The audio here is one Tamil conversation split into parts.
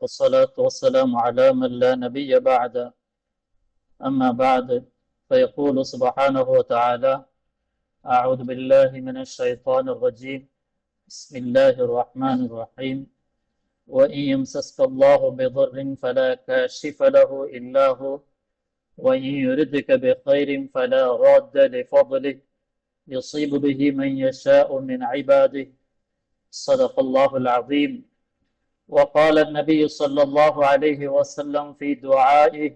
والصلاة والسلام على من لا نبي بعد. أما بعد فيقول سبحانه وتعالى أعوذ بالله من الشيطان الرجيم. بسم الله الرحمن الرحيم. وإن يمسسك الله بضر فلا كاشف له إلا هو وإن يردك بخير فلا راد لفضله. يصيب به من يشاء من عباده. صدق الله العظيم. وقال النبي صلى الله عليه وسلم في دعائه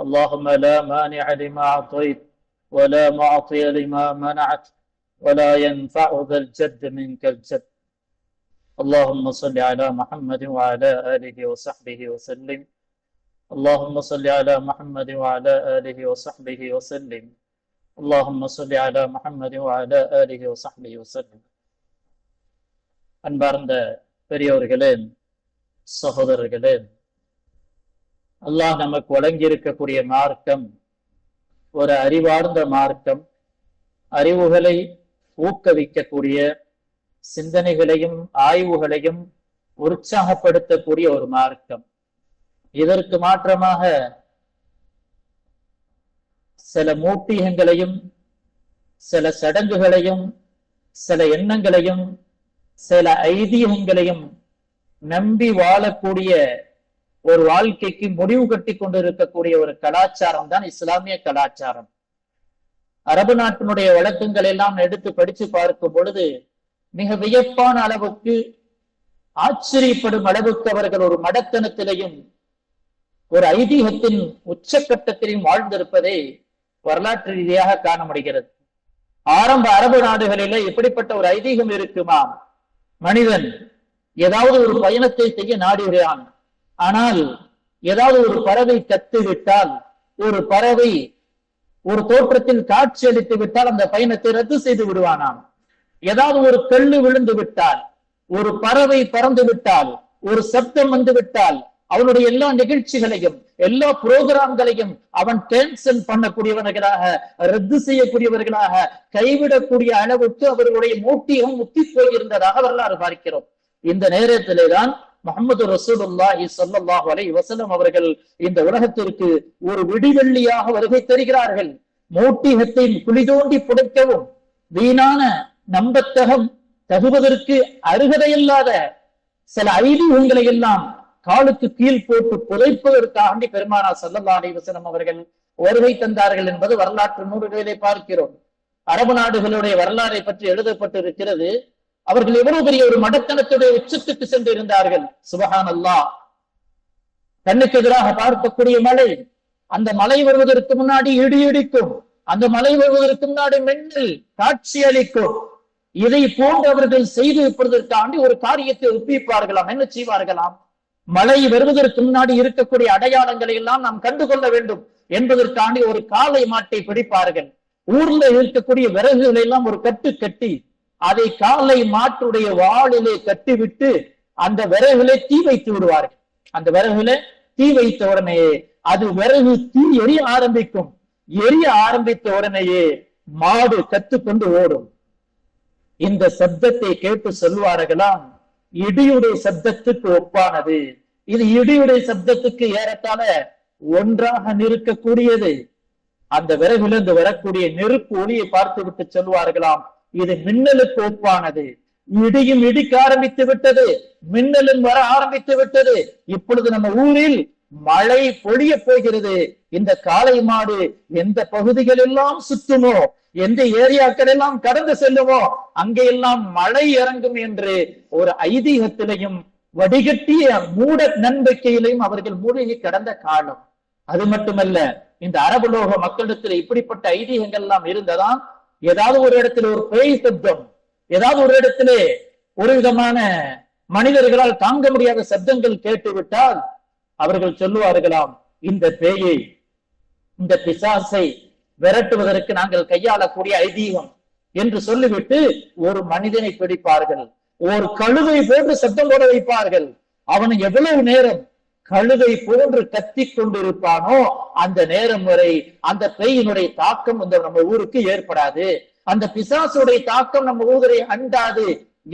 اللهم لا مانع لما أعطيت ولا معطي لما منعت ولا ينفع ذا الجد منك الجد. اللهم صل على محمد وعلى آله وصحبه وسلم. اللهم صل على محمد وعلى آله وصحبه وسلم. اللهم صل على محمد وعلى آله وصحبه وسلم. أنبارند பெரியவர்களே சகோதரர்களே அல்லாஹ் நமக்கு வழங்கியிருக்கக்கூடிய மார்க்கம் ஒரு அறிவார்ந்த மார்க்கம் அறிவுகளை ஊக்குவிக்கக்கூடிய சிந்தனைகளையும் ஆய்வுகளையும் உற்சாகப்படுத்தக்கூடிய ஒரு மார்க்கம். இதற்கு மாற்றமாக சில மூட்டிகங்களையும் சில சடங்குகளையும் சில எண்ணங்களையும் சில ஐதீகங்களையும் நம்பி வாழக்கூடிய ஒரு வாழ்க்கைக்கு முடிவு கட்டி கொண்டிருக்கக்கூடிய ஒரு கலாச்சாரம் தான் இஸ்லாமிய கலாச்சாரம். அரபு நாட்டினுடைய வழக்கங்கள் எல்லாம் எடுத்து படிச்சு பார்க்கும் பொழுது மிக வியப்பான அளவுக்கு ஆச்சரியப்படும் அளவுக்கு அவர்கள் ஒரு மடத்தனத்திலையும் ஒரு ஐதீகத்தின் உச்சக்கட்டத்திலையும் வாழ்ந்திருப்பதை வரலாற்று ரீதியாக காண முடிகிறது. ஆரம்ப அரபு நாடுகளிலே இப்படிப்பட்ட ஒரு ஐதீகம் இருக்குமா மனிதன் ஏதாவது ஒரு பயணத்தை செய்ய நாடுகிறான். ஆனால் ஏதாவது ஒரு பறவை கத்துவிட்டால் ஒரு பறவை ஒரு தோற்றத்தில் காட்சி அளித்து விட்டால் அந்த பயணத்தை ரத்து செய்து விடுவானாம். ஏதாவது ஒரு கல்லு விழுந்து விட்டால் ஒரு பறவை பறந்து விட்டால் ஒரு சப்தம் வந்து விட்டால் அவனுடைய எல்லா நிகழ்ச்சிகளையும் எல்லா புரோகிராம்களையும் அவன் கேன்சல் பண்ணக்கூடியவர்களாக ரத்து செய்யக்கூடியவர்களாக கைவிடக்கூடிய அளவுக்கு அவர்களுடைய மோட்டியம் முத்தி போயிருந்ததாக வரலாறு பார்க்கிறோம். இந்த நேரத்திலே தான் முகமது ரசூலுல்லாஹி ஸல்லல்லாஹு அலைஹி வஸல்லம் அவர்கள் இந்த உலகத்திற்கு ஒரு விடிவெள்ளியாக வருகை தருகிறார்கள். மூட்டிகத்தை குழி தோண்டி புடைக்கவும் வீணான நம்பத்தகம் தகுவதற்கு அருகதையில்லாத சில ஐதீகங்களை எல்லாம் காலுக்கு கீழ் போட்டு புதைப்பதற்காண்டி பெருமானா சல்லல்லா வசனம் அவர்கள் வருகை தந்தார்கள் என்பது வரலாற்று நூல்களிலே பார்க்கிறோம். அரபு நாடுகளுடைய வரலாறை பற்றி எழுதப்பட்டிருக்கிறது. அவர்கள் எவ்வளவு பெரிய ஒரு மடத்தனத்துடைய உச்சத்துக்கு சென்று இருந்தார்கள் சுபஹான் அல்லா கண்ணுக்கு எதிராக பார்க்கக்கூடிய மலை அந்த மலை வருவதற்கு முன்னாடி இடி இடிக்கும் அந்த மலை வருவதற்கு முன்னாடி மின்னல் காட்சி அளிக்கும். இதை போன்று அவர்கள் செய்து வைப்பதற்காண்டி ஒரு காரியத்தை ஒப்பிப்பார்களாம் என்ன செய்வார்களாம்? மழை வருவதற்கு முன்னாடி இருக்கக்கூடிய அடையாளங்களை எல்லாம் நாம் கண்டுகொள்ள வேண்டும் என்பதற்காண்டி ஒரு காளை மாட்டை பிடிப்பார்கள். ஊர்ல இருக்கக்கூடிய விறகுகளை எல்லாம் ஒரு கட்டு கட்டி அதை காலை மாட்டுடைய வாளிலே கட்டிவிட்டு அந்த விறகுல தீ வைத்து விடுவார்கள். அந்த விறகுல தீ வைத்த உடனேயே அது விறகு தீ எரிய ஆரம்பிக்கும். எரிய ஆரம்பித்த உடனேயே மாடு கத்துக்கொண்டு ஓடும். இந்த சப்தத்தை கேட்டு சொல்வார்களாம் இடியுடைய சப்தத்துக்கு ஒப்பானது. இது இடியுடைய சப்தத்துக்கு ஏறத்தாழ ஒன்றாக நிற்கக்கூடியது. அந்த விறகிலிருந்து வரக்கூடிய நெருப்பு ஒளியை பார்த்து விட்டு சொல்வார்களாம் இது மின்னலுக்கு ஒப்பானது. இடியும் இடிக்க ஆரம்பித்து விட்டது மின்னலும் வர ஆரம்பித்து விட்டது. இப்பொழுது நம்ம ஊரில் மழை பொழிய போகிறது. இந்த காளை மாடு எந்த பகுதிகள் எல்லாம் சுத்துமோ எந்த ஏரியாக்கள் எல்லாம் கடந்து செல்லுவோ அங்கெல்லாம் மழை இறங்கும் என்று ஒரு ஐதீகத்திலையும் வடிகட்டிய மூட நம்பிக்கையிலையும் அவர்கள் மூழ்கி கடந்த காலம். அது மட்டுமல்ல இந்த அரபுலோக மக்களிடத்தில் இப்படிப்பட்ட ஐதீகங்கள் எல்லாம் இருந்ததாம் ஏதாவது ஒரு இடத்துல ஒரு பேய் சப்தம் ஏதாவது ஒரு இடத்திலே ஒரு விதமான மனிதர்களால் தாங்க முடியாத சப்தங்கள் கேட்டுவிட்டால் அவர்கள் சொல்லுவார்களாம் இந்த பேயை இந்த பிசாசை விரட்டுவதற்கு நாங்கள் கையாளக்கூடிய ஐதீகம் என்று சொல்லிவிட்டு ஒரு மனிதனை பிடிப்பார்கள். ஒரு கழுதை போன்று சத்தம் போட வைப்பார்கள். அவன் எவ்வளவு நேரம் கழுதை போன்று கத்தி கொண்டிருப்பானோ அந்த நேரம் வரை அந்த பெயினுடைய தாக்கம் இந்த நம்ம ஊருக்கு ஏற்படாது. அந்த பிசாசுடைய தாக்கம் நம்ம ஊரை அண்டாது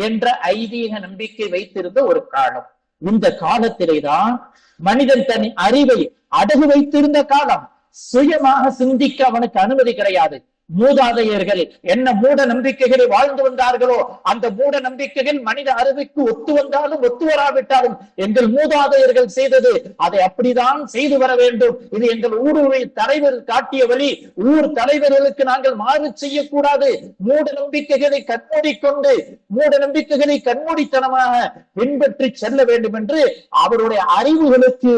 என்ற ஐதீக நம்பிக்கை வைத்திருந்த ஒரு காலம். இந்த காலத்திலே தான் மனிதன் தன் அறிவை அடகு வைத்திருந்த காலம். சுயமாக சிந்திக்க அவனுக்கு அனுமதி கிடையாது. மூதாதையர்கள் என்ன மூட நம்பிக்கைகளை வாழ்ந்து வந்தார்களோ அந்த மூட நம்பிக்கைகள் மனித அறிவுக்கு ஒத்து வந்தாலும் ஒத்து வராவிட்டாலும் எங்கள் மூதாதையர்கள் செய்தது அதை அப்படிதான் செய்து வர வேண்டும். இது எங்கள் ஊருடைய தலைவர் காட்டிய வழி. ஊர் தலைவர்களுக்கு நாங்கள் மாறு செய்யக்கூடாது. மூட நம்பிக்கைகளை கண்மூடிக்கொண்டு மூட நம்பிக்கைகளை கண்மூடித்தனமாக பின்பற்றி செல்ல வேண்டும் என்று அவருடைய அறிவுகளுக்கு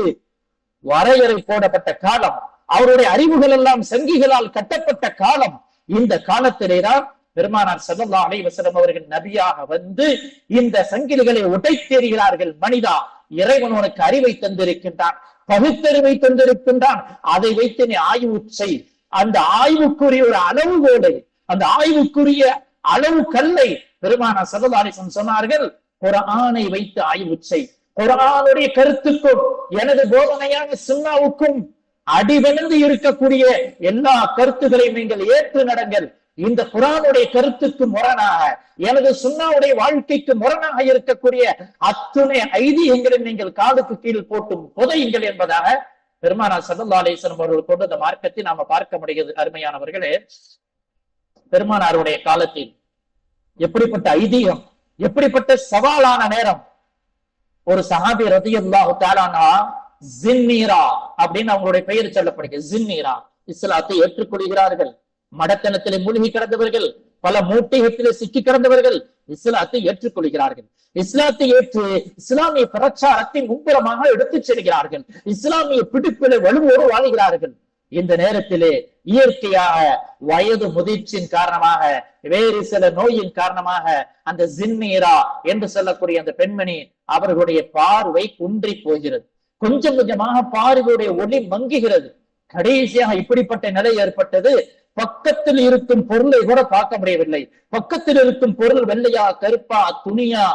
வரையறை போடப்பட்ட காலம். அவருடைய அறிவுகள் எல்லாம் சங்கிகளால் கட்டப்பட்ட காலம் இந்த காலத்திலேதான் பெருமானார் சல்லா அலைவசலம் அவர்கள் நபியாக வந்து இந்த சங்கிலிகளை உடைத்தெறுகிறார்கள். மனிதா இறைவன் உனக்கு அறிவை தந்திருக்கின்றான் பகுத்தறிவை தந்திருக்கின்றான். அதை வைத்து நீ ஆய்வு செய். அந்த ஆய்வுக்குரிய ஒரு அளவுகோலை அந்த ஆய்வுக்குரிய அளவு கல்லை பெருமானார் சல்லா அலிசன் சொன்னார்கள் ஒரு ஆணை வைத்து ஆய்வு செய். குரானுடைய கருத்துக்கும் எனது போதனையான சுண்ணாவுக்கும் அடிவிழுந்து இருக்கக்கூடிய எல்லா கருத்துகளையும் நீங்கள் ஏற்று நடங்கள். இந்த குரானுடைய கருத்துக்கு முரணாக எனது சுண்ணாவுடைய வாழ்க்கைக்கு முரணாக இருக்கக்கூடிய அத்துணை ஐதீகங்களை நீங்கள் காலுக்கு கீழ் போட்டும் புதையுங்கள் என்பதாக பெருமானா சதல்லா அலிஸ்லம் அவர்கள் கொண்டு இந்த மார்க்கத்தை நாம பார்க்க முடிகிறது அருமையானவர்களே. பெருமானாருடைய காலத்தில் எப்படிப்பட்ட ஐதீகம் எப்படிப்பட்ட சவாலான நேரம்? ஒரு சஹாபி ரதியுல்லாஹு தாலானா ஜின்னீரா அப்படின்னு அவங்களுடைய பெயர் சொல்லப்படுகிறது. ஜின்னீரா. இஸ்லாத்தை ஏற்றுக்கொள்கிறார்கள். மடத்தனத்திலே மூழ்கி கிடந்தவர்கள் பல மூட்டைகத்திலே சிக்கி கிடந்தவர்கள் இஸ்லாத்தை ஏற்றுக்கொள்கிறார்கள். இஸ்லாத்தை ஏற்று இஸ்லாமிய பிரச்சாரத்தை மும்புறமாக எடுத்துச் செல்கிறார்கள். இஸ்லாமிய பிடிப்பிலே வலுவோடு வாழ்கிறார்கள். இந்த நேரத்திலே இயற்கையாக வயது முதிர்ச்சியின் காரணமாக வேறு சில நோயின் காரணமாக அந்த ஜின்னீரா என்று சொல்லக்கூடிய அந்த பெண்மணி அவர்களுடைய பார்வை குன்றி போகிறது. கொஞ்சம் கொஞ்சமாக பார்வையுடைய ஒளி மங்குகிறது. கடைசியாக இப்படிப்பட்ட நிலை ஏற்பட்டது. பக்கத்தில் இருக்கும் பொருளை கூட பார்க்க முடியவில்லை. பக்கத்தில் இருக்கும் பொருள் வெள்ளையா கருப்பா துணியா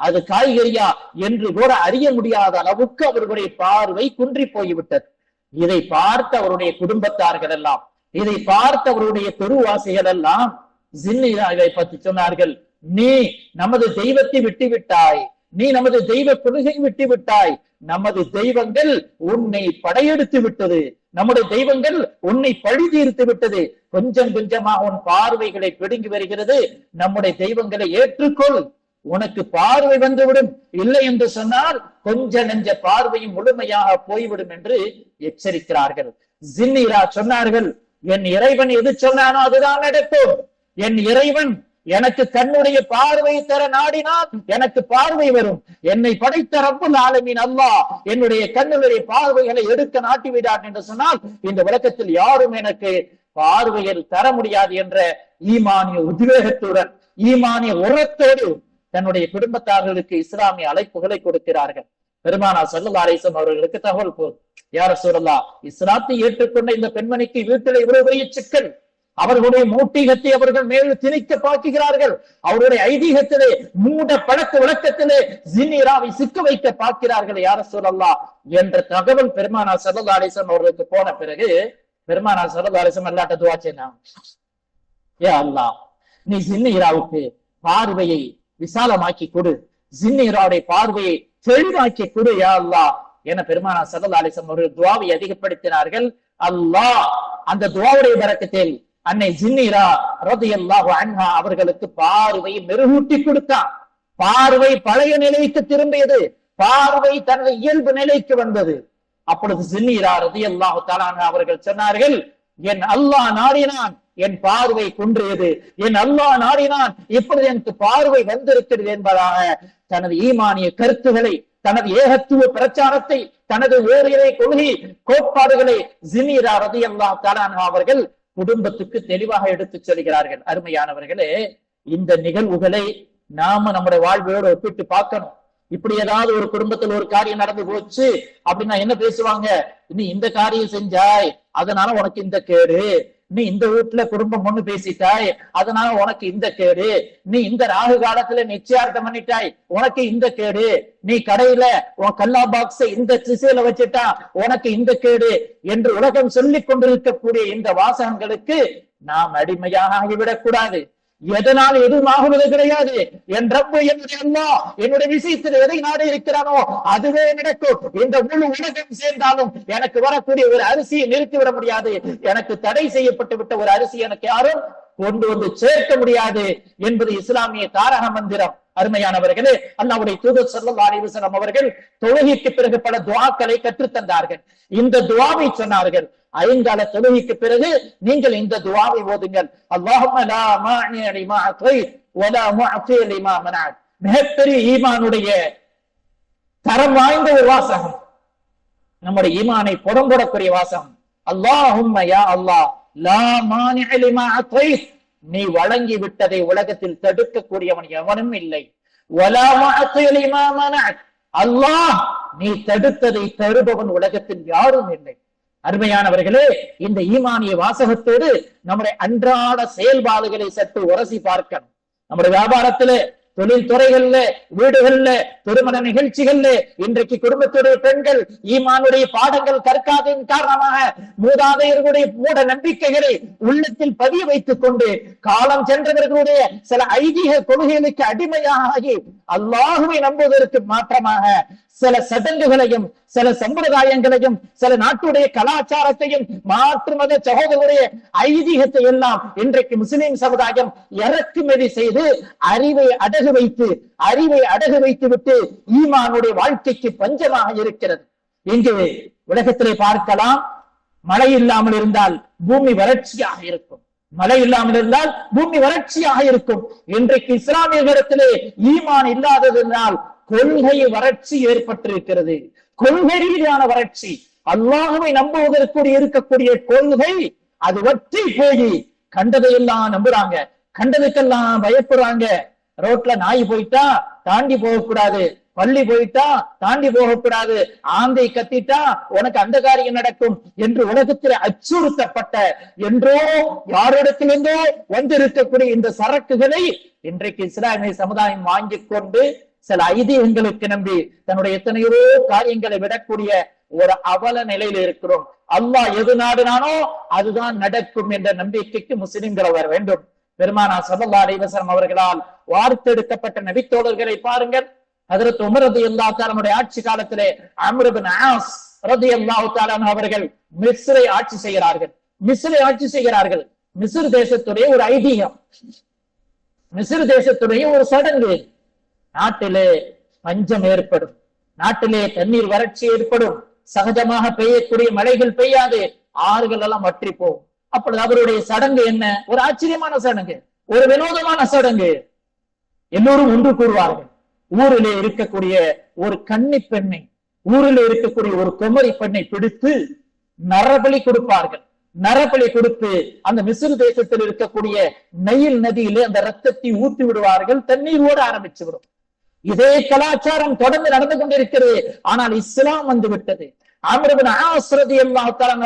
அது காய்கறியா என்று கூட அறிய முடியாத அளவுக்கு அவர்களுடைய பார்வை குன்றி போய்விட்டது. இதை பார்த்த அவருடைய குடும்பத்தார்கள் எல்லாம் இதை பார்த்த அவருடைய தெருவாசிகள் எல்லாம் ஜின்னிராவை பற்றி சொன்னார்கள் நீ நமது தெய்வத்தை விட்டு விட்டாய் நீ நமது தெய்வ கொள்கை விட்டு விட்டாய் நமது தெய்வங்கள் உன்னை படையெடுத்து விட்டது. நம்முடைய தெய்வங்கள் உன்னை பழி தீர்த்து விட்டது. கொஞ்சம் கொஞ்சமாக உன் பார்வைகளை பிடுங்கி வருகிறது. நம்முடைய தெய்வங்களை ஏற்றுக்கொள். உனக்கு பார்வை வந்துவிடும். இல்லை என்று சொன்னால் கொஞ்ச நெஞ்ச பார்வையும் முழுமையாக போய்விடும் என்று எச்சரிக்கிறார்கள். ஜின்னிரா சொன்னார்கள் என் இறைவன் எது சொன்னானோ அதுதான் நடக்கும். என் இறைவன் எனக்கு தன்னுடைய பார்வையை தர நாடினால் எனக்கு பார்வை வரும். என்னை படைத்த ரப்புல் ஆலமீன் அல்லா என்னுடைய கண்ணுடைய பார்வைகளை எடுக்க நாட்டி விடார் என்று சொன்னால் இந்த விளக்கத்தில் யாரும் எனக்கு பார்வையில் தர முடியாது என்ற ஈமானிய உத்வேகத்துடன் ஈமானிய உரத்தோடு தன்னுடைய குடும்பத்தார்களுக்கு இஸ்லாமிய அழைப்புகளை கொடுக்கிறார்கள். பெருமானா சல்லா அவர்களுக்கு தகவல் போதும் யார சூழலா இஸ்லாத்தை ஏற்றுக்கொண்ட இந்த பெண்மணிக்கு வீட்டில் இவ்வளவு பெரிய சிக்கல். அவர்களுடைய மூட்டிகத்தை அவர்கள் மேல் திணிக்க பார்க்கிறார்கள். அவருடைய ஐதீகத்திலே மூட பழக்க விளக்கத்திலே ஜின்னிராவை சிக்க வைக்க பார்க்கிறார்கள் யார சொல்லலாம் என்ற தகவல் பெருமானா சல்லா அவர்களுக்கு போன பிறகு பெருமானா சல்லா அலிசம் அல்லாட்ட துவாச்சேனா ஏ அல்லா நீ ஜின்னிராவுக்கு பார்வையை விசாலமாக்கி கொடு. ஜின்னிராவுடைய பார்வையை தெளிவாக்கி கொடு யா அல்லா என பெருமானா சல்லா அவர்கள் துவாவை அதிகப்படுத்தினார்கள். அல்லாஹ் அந்த துவாவுடைய பறக்கத்தில் அன்னை ஜின்னிரா ரதியல்லாஹு அன்ஹா அவர்களுக்கு பார்வையை மெருகூட்டி கொடுத்தான். பார்வை பழைய நிலைக்கு திரும்பியது. பார்வை தனது இயல்பு நிலைக்கு வந்தது. அப்பொழுது ஜின்னிரா ரதியல்லாஹு தலான் அவர்கள் சொன்னார்கள் என் அல்லாஹ் நாடினான் என் பார்வை குன்றியது. என் அல்லாஹ் நாடினான் இப்பொழுது எனக்கு பார்வை வந்திருக்கிறது என்பதாக தனது ஈமானிய கருத்துகளை தனது ஏகத்துவ பிரச்சாரத்தை தனது ஓரிரை கொள்கை கோட்பாடுகளை ஜினிரா ரதி அல்லா தாலான் அவர்கள் குடும்பத்துக்கு தெளிவாக எடுத்துச் செல்கிறார்கள். அருமையானவர்களே இந்த நிகழ்வுகளை நாம நம்முடைய வாழ்வையோடு ஒப்பிட்டு பார்க்கணும். இப்படி ஏதாவது ஒரு குடும்பத்தில் ஒரு காரியம் நடந்து போச்சு அப்படின்னா என்ன பேசுவாங்க? நீ இந்த காரியம் செஞ்சாய். அதனால உனக்கு இந்த கேடு. நீ இந்த வீட்டுல குடும்பம் ஒண்ணு பேசிட்டாய். அதனால உனக்கு இந்த கேடு. நீ இந்த ராகு காலத்துல நிச்சயார்த்தம் பண்ணிட்டாய். உனக்கு இந்த கேடு. நீ கடையில உன் கல்லா பாக்ஸ் இந்த திசையில வச்சுட்டா உனக்கு இந்த கேடு என்று உலகம் சொல்லிக் கொண்டிருக்கக்கூடிய இந்த வாசகங்களுக்கு நாம் அடிமையாக ஆகிவிடக் கூடாது. எதனால் எதுவும் ஆகுவது கிடையாது? என் ரப்பு என்னுடைய அல்லா என்னுடைய விஷயத்தில் எதை நாடு இருக்கிறானோ அதுவே நடக்கும். இந்த முழு உலகம் சேர்ந்தாலும் எனக்கு வரக்கூடிய ஒரு அரிசியை நிறுத்திவிட முடியாது. எனக்கு தடை செய்யப்பட்டு விட்ட ஒரு அரிசி எனக்கு யாரும் கொண்டு வந்து சேர்க்க முடியாது என்பது இஸ்லாமிய தாரக மந்திரம். அருமையானவர்களே அல்லாவுடைய தூதர் ஸல்லல்லாஹு அவர்கள் தொழுகைக்கு பிறகு பல துவாக்களை கற்றுத் தந்தார்கள் இந்த துவாவை சொன்னார்கள். ஐங்கால தொழுகைக்கு பிறகு நீங்கள் இந்த துவாவை ஓதுங்கள். அல்லாஹும்ம மிகப்பெரிய ஈமானுடைய தரம் வாய்ந்த ஒரு வாசகம். நம்முடைய ஈமானை புடம்புடக்கூடிய வாசகம். அல்லாஹும் யா அல்லாஹ் லா மானிய நீ வழங்கி விட்டதை உலகத்தில் தடுக்கக்கூடியவன் எவனும் இல்லை. அல்லாஹ் நீ தடுத்ததை தருபவன் உலகத்தில் யாரும் இல்லை. அருமையானவர்களே இந்த ஈமானிய வாசகத்தோடு நம்முடைய அன்றாட செயல்பாடுகளை சற்று உரசி பார்க்கணும். நம்முடைய வியாபாரத்துல தொழில் துறைகள்ல வீடுகள்ல திருமண நிகழ்ச்சிகள்ல இன்றைக்கு குடும்பத்துடைய பெண்கள் ஈமானுடைய பாடங்கள் கற்காததின் காரணமாக மூதாதையர்களுடைய மூட நம்பிக்கைகளை உள்ளத்தில் பதிய வைத்துக் கொண்டு காலம் சென்றவர்களுடைய சில ஐதீக கொள்கைகளுக்கு அடிமையாகி அல்லாஹுவை நம்புவதற்கு மாற்றமாக சில சடங்குகளையும் சில சம்பிரதாயங்களையும் சில நாட்டுடைய கலாச்சாரத்தையும் மாற்று மத சகோதரருடைய ஐதீகத்தை எல்லாம் இன்றைக்கு முஸ்லிம் சமுதாயம் இறக்குமதி செய்து அறிவை அடகு வைத்து அறிவை அடகு வைத்து விட்டு ஈமானுடைய வாழ்க்கைக்கு பஞ்சமாக இருக்கிறது. இங்கு உலகத்திலே பார்க்கலாம் மழை இல்லாமல் இருந்தால் பூமி வறட்சியாக இருக்கும். மழை இல்லாமல் இருந்தால் பூமி வறட்சியாக இருக்கும். இன்றைக்கு இஸ்லாமியர்களிடத்திலே ஈமான் இல்லாததினால் கொள்கை வறட்சி ஏற்பட்டிருக்கிறது. கொள்கை ரீதியான வறட்சி. அல்லாஹுவை நம்புவதற்கு இருக்கக்கூடிய கொள்கை அது வற்றி போய் கண்டதையெல்லாம் நம்புறாங்க. கண்டதுக்கெல்லாம் பயப்படுறாங்க. ரோட்ல நாய் போயிட்டா தாண்டி போகக்கூடாது. பள்ளி போயிட்டா தாண்டி போகக்கூடாது. ஆந்தை கத்திட்டா உனக்கு அந்த காரியம் நடக்கும் என்று உலகத்தில் அச்சுறுத்தப்பட்ட என்றோ யாரிடத்திலிருந்தோ வந்திருக்கக்கூடிய இந்த சரக்குகளை இன்றைக்கு இஸ்லாமிய சமுதாயம் வாங்கிக் கொண்டு சில ஐதீகங்களுக்கு நம்பி தன்னுடைய எத்தனையோ காரியங்களை விடக்கூடிய ஒரு அவல நிலையில் இருக்கிறோம். அல்லாஹ் எது நாடுனானோ அதுதான் நடக்கும் என்ற நம்பிக்கைக்கு முஸ்லிம்கள் வர வேண்டும் பெருமானா சதல்லா அலைவசரம் அவர்களால் வார்த்தெடுக்கப்பட்ட நபித்தோழர்களை பாருங்கள். அதற்கு உமரது எல்லா அல்லா ஆட்சி காலத்திலே அம்ருபின் ஆஸ் ரதி அல்லாஹு அவர்கள் மிஸ்ரை ஆட்சி செய்கிறார்கள். மிஸ்ரை ஆட்சி செய்கிறார்கள். மிஸ்ர் தேசத்துடைய ஒரு ஐதீகம். மிஸ்ர் தேசத்துடைய ஒரு சடங்கு. நாட்டிலே பஞ்சம் ஏற்படும். நாட்டிலே தண்ணீர் வறட்சி ஏற்படும். சகஜமாக பெய்யக்கூடிய மழைகள் பெய்யாது. ஆறுகள் எல்லாம் வற்றி போகும். அப்பொழுது அவருடைய சடங்கு என்ன? ஒரு ஆச்சரியமான சடங்கு. ஒரு வினோதமான சடங்கு. எல்லோரும் ஒன்று கூறுவார்கள். ஊரிலே இருக்கக்கூடிய ஒரு கன்னி பெண்ணை ஊரில் இருக்கக்கூடிய ஒரு குமரி பெண்ணை பிடித்து நரபலி கொடுப்பார்கள். நரபலி கொடுத்து அந்த மிசிறு தேசத்தில் இருக்கக்கூடிய நெயில் நதியிலே அந்த ரத்தத்தை ஊத்தி விடுவார்கள். தண்ணீர் ஓட ஆரம்பிச்சு விடும். இதே கலாச்சாரம் தொடர்ந்து நடந்து கொண்டிருக்கிறது. ஆனால் இஸ்லாம் வந்து விட்டது. அமிர்பின்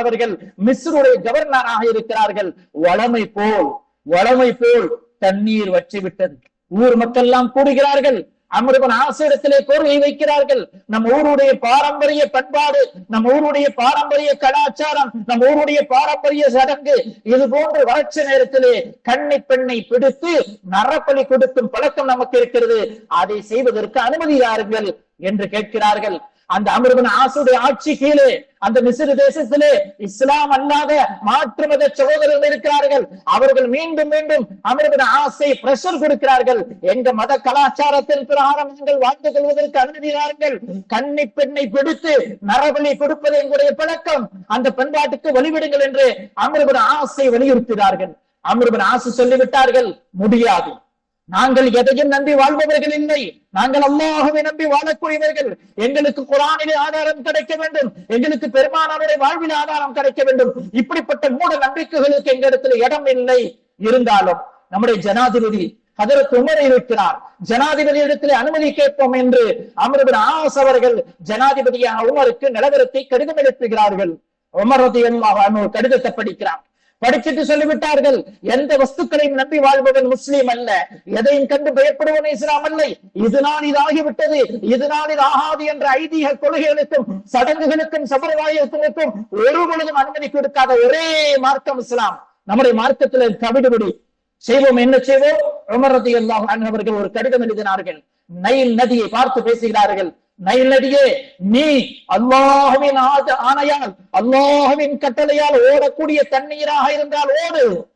அவர்கள் மிஸ்ருடைய கவர்னராக இருக்கிறார்கள். வளமை போல் வளமை போல் தண்ணீர் வற்றி விட்டது ஊர் மக்கள் எல்லாம் கூடுகிறார்கள். அமிர்பன் ஆசிரியத்திலே கோரிக்கை வைக்கிறார்கள். நம்ம ஊருடைய பாரம்பரிய பண்பாடு நம்ம ஊருடைய பாரம்பரிய கலாச்சாரம் நம்ம ஊருடைய பாரம்பரிய சடங்கு இது போன்ற வறட்சி நேரத்திலே கண்ணி பெண்ணை பிடித்து நரப்பலி கொடுக்கும் பழக்கம் நமக்கு இருக்கிறது. அதை செய்வதற்கு அனுமதி யாருங்கள்? என்று கேட்கிறார்கள். அந்த அமிர்தன் ஆசுடைய ஆட்சி கீழே அந்த மிசிறு தேசத்திலே இஸ்லாம் அல்லாத மாற்று மத சகோதரர்கள் இருக்கிறார்கள். அவர்கள் மீண்டும் மீண்டும் அமிர்தன் ஆசை பிரஷர் கொடுக்கிறார்கள். எங்க மத கலாச்சாரத்தின் பிரகாரம் நீங்கள் வாழ்ந்து கொள்வதற்கு அனுமதியார்கள் கன்னி பெண்ணை பிடித்து நரபலி கொடுப்பது எங்களுடைய பழக்கம். அந்த பண்பாட்டுக்கு வழிவிடுங்கள் என்று அமிர்தன் ஆசை வலியுறுத்துகிறார்கள் அமிர்தன் ஆசை சொல்லிவிட்டார்கள். முடியாது. நாங்கள் எதையும் நம்பி வாழ்பவர்கள் இல்லை. நாங்கள் அல்லாஹுவை நம்பி வாழக்கூடியவர்கள். எங்களுக்கு குரானிலே ஆதாரம் கிடைக்க வேண்டும். எங்களுக்கு பெருமானாருடைய வாழ்வில் ஆதாரம் கிடைக்க வேண்டும். இப்படிப்பட்ட மூட நம்பிக்கைகளுக்கு எங்களிடத்தில் இடம் இல்லை. இருந்தாலும் நம்முடைய ஜனாதிபதி அதற்கு உமர் இருக்கிறார் ஜனாதிபதி இடத்திலே அனுமதி கேட்போம் என்று அமிர்பின் ஆஸ் அவர்கள் ஜனாதிபதியான உமருக்கு நிலவரத்தை கடிதம் எழுப்புகிறார்கள். உமர் ரதி கடிதத்தை படிக்கிறார். படிச்சுட்டு சொல்லிவிட்டார்கள். எந்த வஸ்துக்களையும் நம்பி வாழ்பவன் முஸ்லீம் அல்ல. எதையும் கண்டு பயப்படுவன் இஸ்லாம் அல்ல. இதனால் இது ஆகிவிட்டது. இதனால் இது ஆகாது என்ற ஐதீக கொள்கைகளுக்கும் சடங்குகளுக்கும் சம்பிரதாயத்திற்கும் ஒரு பொழுதும் அனுமதி கொடுக்காத ஒரே மார்க்கம் இஸ்லாம். நம்முடைய மார்க்கத்தில் தவிடுபடி செய்வோம். என்ன செய்வோம்? அமரதி அல்லாஹ் அவர்கள் ஒரு கடிதம் எழுதினார்கள். நைல் நதியை பார்த்து பேசுகிறார்கள். நைல் நதியே நீ அல்லாஹுவின் ஆத- ஆணையால் அல்லாஹுவின் கட்டளையால் ஓடக்கூடிய தண்ணீராக இருந்தால் ஓடு.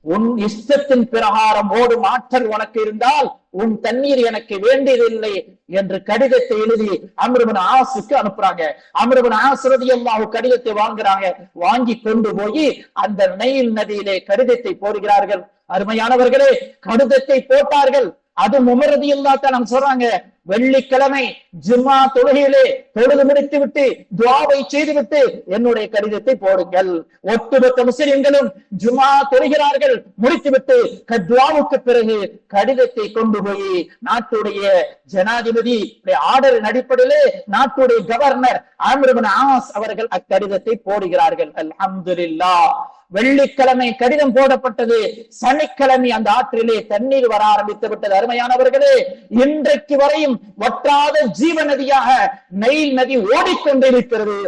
உன் இஷ்டத்தின் பிரகாரம் ஓடும் ஆற்றல் உனக்கு இருந்தால் உன் தண்ணீர் எனக்கு வேண்டியதில்லை என்று கடிதத்தை எழுதி அமிர்பன் ஆசுக்கு அனுப்புறாங்க. அமிர்பன் ஆசுரதி அல்லாஹ் கடிதத்தை வாங்குறாங்க. வாங்கி கொண்டு போய் அந்த நெயில் நதியிலே கடிதத்தை போடுகிறார்கள். அருமையானவர்களே கடிதத்தை போட்டார்கள். அது உமரதி இல்லாத சொல்றாங்க. வெள்ளிக்கிழமை ஜிம்மா தொழுகையிலே தொழுது முடித்து விட்டு துவாவை செய்துவிட்டு என்னுடைய கடிதத்தை போடுங்கள். ஒட்டுமொத்த முஸ்லிம்களும் ஜுமா தொழுகிறார்கள். முடித்துவிட்டு க- துவாவுக்கு பிறகு கடிதத்தை கொண்டு போய் நாட்டுடைய ஜனாதிபதி ஆர்டரின் அடிப்படையிலே நாட்டுடைய கவர்னர் ஆமிர்பின் ஆஸ் அவர்கள் அக்கடிதத்தை போடுகிறார்கள். அல்ஹம்துலில்லாஹ். வெள்ளிக்கிழமை கடிதம் போடப்பட்டது. சனிக்கிழமை அந்த ஆற்றிலே தண்ணீர் வர ஆரம்பித்து விட்டது. அருமையானவர்களே இன்றைக்கு வரையும் வற்றாத ஜீவ நதியாக நெயில் நதி ஓடிக்கொண்டிருக்கிறது.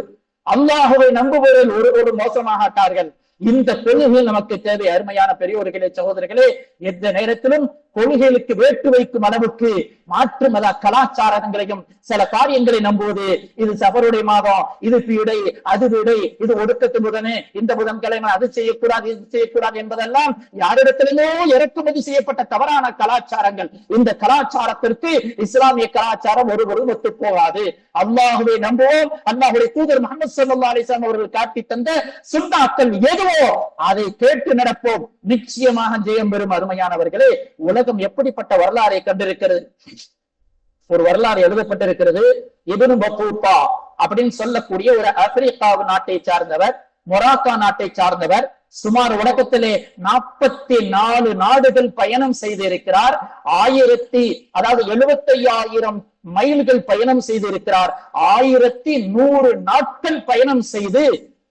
அல்லாஹுவை நம்புபவர்கள் ஒரு மோசமாகட்டார்கள். இந்த கொள்கைகள் நமக்கு தேவை அருமையான பெரியோர்களே சகோதரர்களே எந்த நேரத்திலும் கொள்கைகளுக்கு வேட்டு வைக்கும் அளவுக்கு மாற்று மத கலாச்சாரங்களையும் சில காரியங்களை நம்புவது இது சபருடைய மாதம் இது பீடை அது வீடை இது ஒடுக்கத்தினுடனே இந்த புதன்கிழமை அது செய்யக்கூடாது இது செய்யக்கூடாது என்பதெல்லாம் யாரிடத்திலுமோ இறக்குமதி செய்யப்பட்ட தவறான கலாச்சாரங்கள். இந்த கலாச்சாரத்திற்கு இஸ்லாமிய கலாச்சாரம் ஒருவரும் ஒத்து போகாது. அல்லாஹுவை நம்புவோம். அல்லாஹுடைய தூதர் முகமது சல்லா அலிஸ்லாம் அவர்கள் காட்டி தந்த சுண்டாக்கள் எதுவோ அதை கேட்டு நடப்போம். நிச்சயமாக ஜெயம் பெறும் அருமையானவர்களே உலக உலகம் எப்படிப்பட்ட வரலாறை கண்டிருக்கிறது? ஒரு வரலாறு எழுதப்பட்டிருக்கிறது. இபனு பத்தூத்தா அப்படின்னு சொல்லக்கூடிய ஒரு ஆப்பிரிக்காவு நாட்டை சார்ந்தவர் மொராக்கா நாட்டை சார்ந்தவர் சுமார் உலகத்திலே நாற்பத்தி நாலு நாடுகள் பயணம் செய்திருக்கிறார். ஆயிரத்தி அதாவது எழுபத்தி எழுபத்தையாயிரம் மைல்கள் பயணம் செய்திருக்கிறார். ஆயிரத்தி நூறு நாட்கள் பயணம் செய்து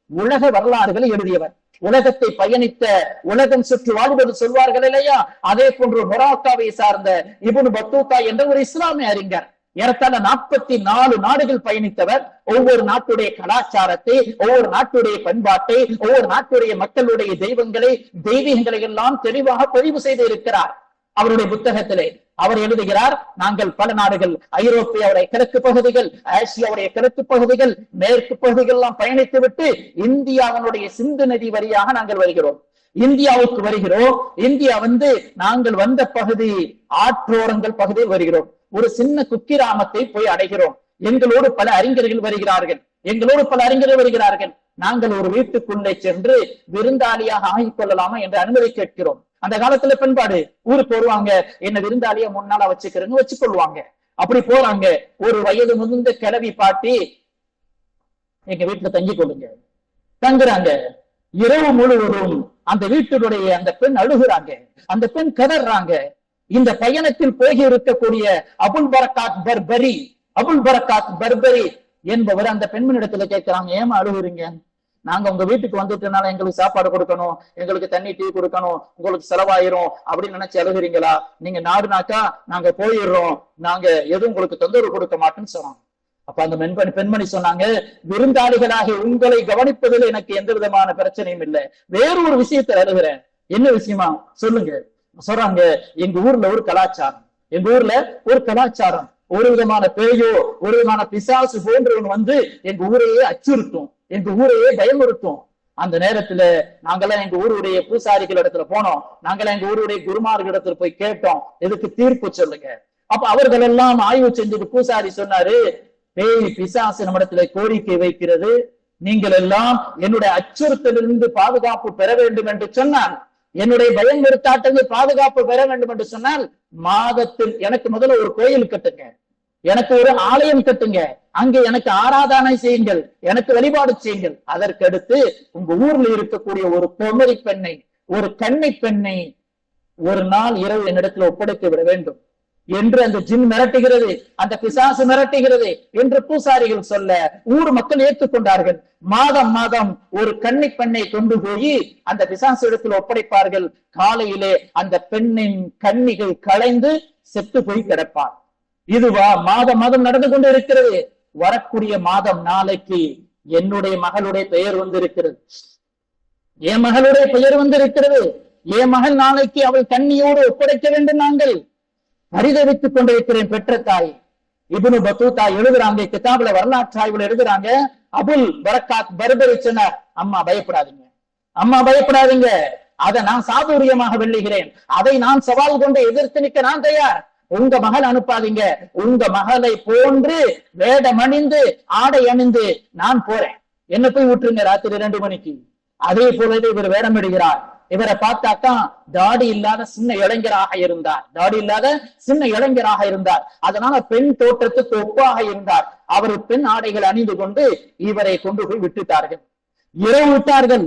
உலக வரலாறுகளை எழுதியவர். உலகத்தை பயணித்த உலகம் சுற்றி வாழ்வது சொல்வார்கள் இல்லையா? அதே போன்று மொராக்காவை சார்ந்த இபுன் பத்தூத்தா என்ற ஒரு இஸ்லாமிய அறிஞர். ஏறத்தாழ நாற்பத்தி நாலு நாடுகள் பயணித்தவர். ஒவ்வொரு நாட்டுடைய கலாச்சாரத்தை ஒவ்வொரு நாட்டுடைய பண்பாட்டை ஒவ்வொரு நாட்டுடைய மக்களுடைய தெய்வங்களை தெய்வீகங்களை எல்லாம் தெளிவாக பதிவு செய்து இருக்கிறார். அவருடைய புத்தகத்திலே அவர் எழுதுகிறார் நாங்கள் பல நாடுகள் ஐரோப்பியாவுடைய கிழக்கு பகுதிகள் ஆசியாவுடைய கிழக்கு பகுதிகள் மேற்கு பகுதிகள் எல்லாம் பயணித்து விட்டு இந்தியாவினுடைய சிந்து நதி வழியாக நாங்கள் வருகிறோம். இந்தியாவுக்கு வருகிறோம். இந்தியா வந்து நாங்கள் வந்த பகுதி ஆற்றோரங்கள் பகுதியில் வருகிறோம். ஒரு சின்ன குக்கிராமத்தை போய் அடைகிறோம். எங்களோடு பல அறிஞர்கள் வருகிறார்கள். எங்களோடு பல அறிஞர்கள் வருகிறார்கள். நாங்கள் ஒரு வீட்டுக்குள்ளே சென்று விருந்தாளியாக ஆகிக் கொள்ளலாமா என்று அனுமதி கேட்கிறோம். அந்த காலத்துல பண்பாடு ஊருக்கு வருவாங்க என்ன விருந்தாளியா முன்னால வச்சுக்கிறேன்னு வச்சுக்கொள்வாங்க. அப்படி போறாங்க. ஒரு வயது முதிர்ந்த கிளவி பாட்டி எங்க வீட்டுல தங்கி கொள்ளுங்க. தங்குறாங்க. இரவு முழுவதும் அந்த வீட்டினுடைய அந்த பெண் அழுகுறாங்க. அந்த பெண் கதறாங்க. இந்த பயணத்தில் போகி இருக்கக்கூடிய அபுல் பரக்காத் பர்பரி அபுல் பரக்காத் பர்பரி என்பவர் அந்த பெண்மணிடத்துல கேட்கிறாங்க ஏமா அழுகுறீங்க? நாங்க உங்க வீட்டுக்கு வந்துட்டனால எங்களுக்கு சாப்பாடு கொடுக்கணும் எங்களுக்கு தண்ணி டீ கொடுக்கணும் உங்களுக்கு செலவாயிரும் அப்படின்னு நினைச்சு அழுகுறீங்களா? நீங்க நாடுனாக்கா நாங்க போயிடுறோம். நாங்க எதுவும் உங்களுக்கு தொந்தரவு கொடுக்க மாட்டோம்னு சொன்னாங்க. அப்ப அந்த பெண்மணி பெண்மணி சொன்னாங்க விருந்தாளிகளாகி உங்களை கவனிப்பதில் எனக்கு எந்த விதமான பிரச்சனையும் இல்லை. வேற ஒரு விஷயத்த அழுகிறேன். என்ன விஷயமா? சொல்லுங்க. சொல்றாங்க எங்க ஊர்ல ஒரு கலாச்சாரம். எங்க ஊர்ல ஒரு கலாச்சாரம். ஒரு விதமான பேயோ ஒரு விதமான பிசாசு போன்றவன் வந்து எங்க ஊரையே அச்சுறுத்தும். எங்க ஊரையே பயமுறுத்தும். அந்த நேரத்துல நாங்கெல்லாம் எங்க ஊருடைய பூசாரிகள் இடத்துல போனோம். நாங்கெல்லாம் எங்க ஊருடைய குருமார்கள் இடத்துல போய் கேட்டோம். எதுக்கு தீர்ப்பு சொல்லுங்க. அப்ப அவர்கள் எல்லாம் ஆய்வு செஞ்சுட்டு பூசாரி சொன்னாரு பேய் பிசாசு நம்மிடத்துல கோரிக்கை வைக்கிறது. நீங்கள் எல்லாம் என்னுடைய அச்சுறுத்தலிருந்து பாதுகாப்பு பெற வேண்டும் என்று சொன்னால் என்னுடைய பயம் நிறுத்தாட்டங்கள் பாதுகாப்பு பெற வேண்டும் என்று சொன்னால் மாதத்தில் எனக்கு முதல்ல ஒரு கோயில் கட்டுங்க. எனக்கு ஒரு ஆலயம் கட்டுங்க. அங்கே எனக்கு ஆராதனை செய்யுங்கள். எனக்கு வழிபாடு செய்யுங்கள். அதற்கடுத்து உங்க ஊர்ல இருக்கக்கூடிய ஒரு பொமரி பெண்ணை ஒரு கண்ணை பெண்ணை ஒரு நாள் இரவு என்னிடத்துல ஒப்படைத்து விட வேண்டும் என்று அந்த ஜின் மிரட்டுகிறது. அந்த பிசாசு மிரட்டுகிறது என்று பூசாரிகள் சொல்ல ஊர் மக்கள் ஏற்றுக்கொண்டார்கள் மாதம் மாதம் ஒரு கன்னி பெண்ணை கொண்டு போய் அந்த பிசாசு இடத்தில் ஒப்படைப்பார்கள். காலையிலே அந்த பெண்ணின் கன்னிகள் களைந்து செத்து போய் கிடப்பார். இதுவா மாதம் மாதம் நடந்து கொண்டு இருக்கிறது வரக்கூடிய மாதம் நாளைக்கு என்னுடைய மகளுடைய பெயர் வந்திருக்கிறது. என் மகளுடைய பெயர் வந்திருக்கிறது. என் மகள் நாளைக்கு அவள் கண்ணியோடு ஒப்படைக்க வேண்டும் நாங்கள். பரிதவித்துக் கொண்டிருக்கிறேன் பெற்ற தாய். இபுனு பத்தூத்தா எழுதுறாங்க கிதாபுல வரலாற்று ஆய்வுல எழுதுறாங்க. அபுல் பரக்காத் பர்பரி சொன்னார் அம்மா பயப்படாதீங்க. அம்மா பயப்படாதீங்க. அதை நான் சாதுரியமாக வெல்லுகிறேன். அதை நான் சவால் கொண்டு எதிர்த்து நிற்க நான் தயார். உங்க மகள் அனுப்பாதீங்க. உங்க மகளை போன்று வேடமணிந்து ஆடை அணிந்து நான் போறேன். என்ன போய் விட்டுருங்க ராத்திரி ரெண்டு மணிக்கு. அதே போலவே இவர் வேடமிடுகிறார் இவரை பார்த்தாத்தான் தாடி இல்லாத சின்ன இளைஞராக இருந்தார். தாடி இல்லாத சின்ன இளைஞராக இருந்தார். அதனால பெண் தோற்றத்துக்கு ஒப்பாக இருந்தார். அவர் பெண் ஆடைகள் அணிந்து கொண்டு இவரை கொண்டு போய் விட்டுட்டார்கள். இரவு விட்டார்கள்.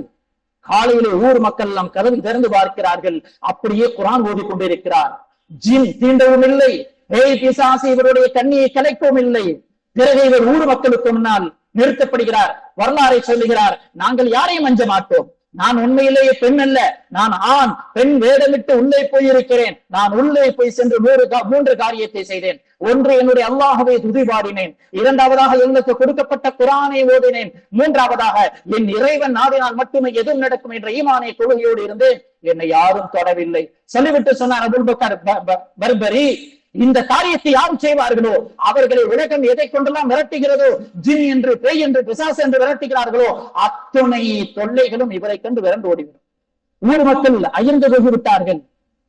காலையிலே ஊர் மக்கள் எல்லாம் கதவு திறந்து பார்க்கிறார்கள். அப்படியே குரான் ஓதி கொண்டிருக்கிறார் தீண்டவும் இல்லை. பேய் பிசாசு இவருடைய கண்ணியை கலைக்கவும் இல்லை. பிறகு இவர் ஊர் மக்களுக்கு முன்னால் நிறுத்தப்படுகிறார் வரலாறை சொல்லுகிறார். நாங்கள் யாரையும் அஞ்ச மாட்டோம். நான் உண்மையிலேயே பெண் அல்ல நான் ஆண் பெண் வேடமிட்டு உள்ளே போயிருக்கிறேன். நான் உள்ளே போய் சென்று மூன்று கா- மூன்று காரியத்தை செய்தேன். ஒன்று என்னுடைய அல்லாஹவை துதிபாடினேன். இரண்டாவதாக எங்களுக்கு கொடுக்கப்பட்ட குரானை ஓதினேன். மூன்றாவதாக என் இறைவன் நாடினால் மட்டுமே எதுவும் நடக்கும் என்ற ஈமானை கொள்கையோடு இருந்தேன். என்னை யாரும் தொடவில்லை. சொல்லிவிட்டு சொன்னார் அபுல் பக்கர் பர்பரி இந்த காரியத்தை யார் செய்வார்களோ? அவர்களை உலகம் எதை கொண்டெல்லாம் விரட்டுகிறதோ ஜின் என்று பேய் என்று பிசாசு என்று விரட்டுகிறார்களோ அத்துணை தொல்லைகளும் இவரை கண்டு விரண்டு ஓடிவிடும். ஊர் மக்கள் அயர்ந்து போய்விட்டார்கள்.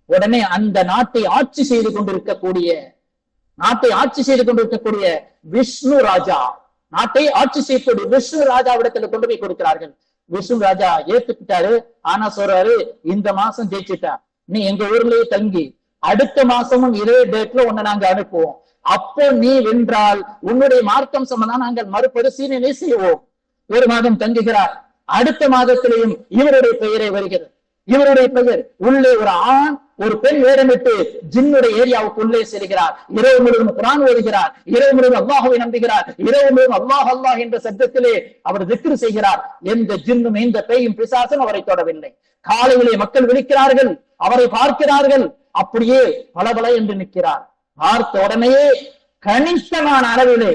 உடனே அந்த நாட்டை ஆட்சி செய்து கொண்டிருக்கக்கூடிய நாட்டை ஆட்சி செய்து கொண்டிருக்கக்கூடிய விஷ்ணு ராஜா நாட்டை ஆட்சி செய்யக்கூடிய விஷ்ணு ராஜாவிடத்துல கொண்டு போய் கொடுக்கிறார்கள். விஷ்ணு ராஜா ஏத்துக்கிட்டாரு ஆனா சொல்றாரு இந்த மாசம் ஜெயிச்சுட்டா. நீ எங்க ஊர்லயே தங்கி அடுத்த மாசமும் இதே டேட்ல உன்னை நாங்க அனுப்புவோம். அப்போ நீ வென்றால் உன்னுடைய மார்க்கம் சம்பந்தம் நாங்கள் மறுபரிசீலனை செய்வோம். ஒரு மாதம் தங்குகிறார். அடுத்த மாதத்திலேயும் இவருடைய பெயரே வருகிறது. இவருடைய பெயர் உள்ளே ஒரு ஆண் ஒரு பெண் வேடமிட்டு ஜின்னுடைய ஏரியாவுக்கு உள்ளே செல்கிறார். இரவு முழுவதும் குரான் வருகிறார் இரவு முழுவதும் அல்லாஹுவை நம்புகிறார். இரவு முழுவதும் அல்லாஹ் அல்லாஹ் என்ற சப்தத்திலே அவர் திக்ரு செய்கிறார். எந்த ஜின்னும் எந்த பெயும் பிசாசும் அவரை தொடவில்லை. காலையிலே மக்கள் விழிக்கிறார்கள். அவரை பார்க்கிறார்கள். அப்படியே பலபல என்று நிற்கிறார். பார்த்த உடனேயே கணிசமான அளவிலே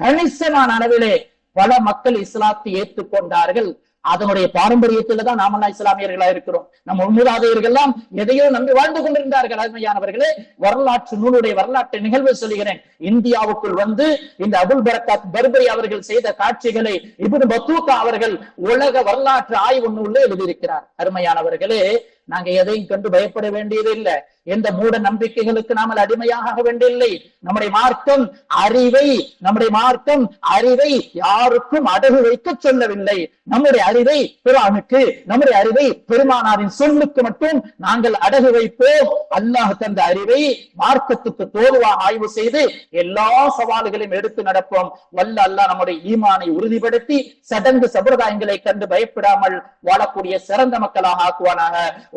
கணிசமான அளவிலே பல மக்கள் இஸ்லாத்தை ஏற்றுக்கொண்டார்கள் அதனுடைய பாரம்பரியத்துல தான் நாமெல்லாம் இஸ்லாமியர்களா இருக்கிறோம். நம்ம மூதாதையர்கள் எல்லாம் எதையோ நம்பி வாழ்ந்து கொண்டிருந்தார்கள். அருமையானவர்களே வரலாற்று நூலுடைய வரலாற்று நிகழ்வு சொல்லுகிறேன் இந்தியாவுக்குள் வந்து இந்த அபுல் பரக்காத் பர்பரி அவர்கள் செய்த காட்சிகளை இப்னு பத்தூக்கா அவர்கள் உலக வரலாற்று ஆய்வு நூல்ல எழுதியிருக்கிறார். அருமையானவர்களே நாங்க எதையும் கண்டு பயப்பட வேண்டியதில்லை. எந்த மூட நம்பிக்கைகளுக்கு நாமல் அடிமையாக வேண்டியதில்லை நம்முடைய மார்க்கம் அறிவை நம்முடைய மார்க்கம் அறிவை யாருக்கும் அடகு வைக்க சொல்லவில்லை. நம்முடைய அறிவை பிறானுக்கு நம்முடைய அறிவை பெருமானாரின் சொல்லுக்கு மட்டும் நாங்கள் அடகு வைப்போம். அல்லாஹ் தந்த அறிவை மார்க்கத்துக்கு தோல்வா ஆய்வு செய்து எல்லா சவால்களையும் எடுத்து நடப்போம். வல்ல அல்லாஹ் நம்முடைய ஈமானை உறுதிப்படுத்தி சடங்கு சம்பிரதாயங்களை கண்டு பயப்படாமல் வாழக்கூடிய சிறந்த மக்களாக ஆக்குவானாக.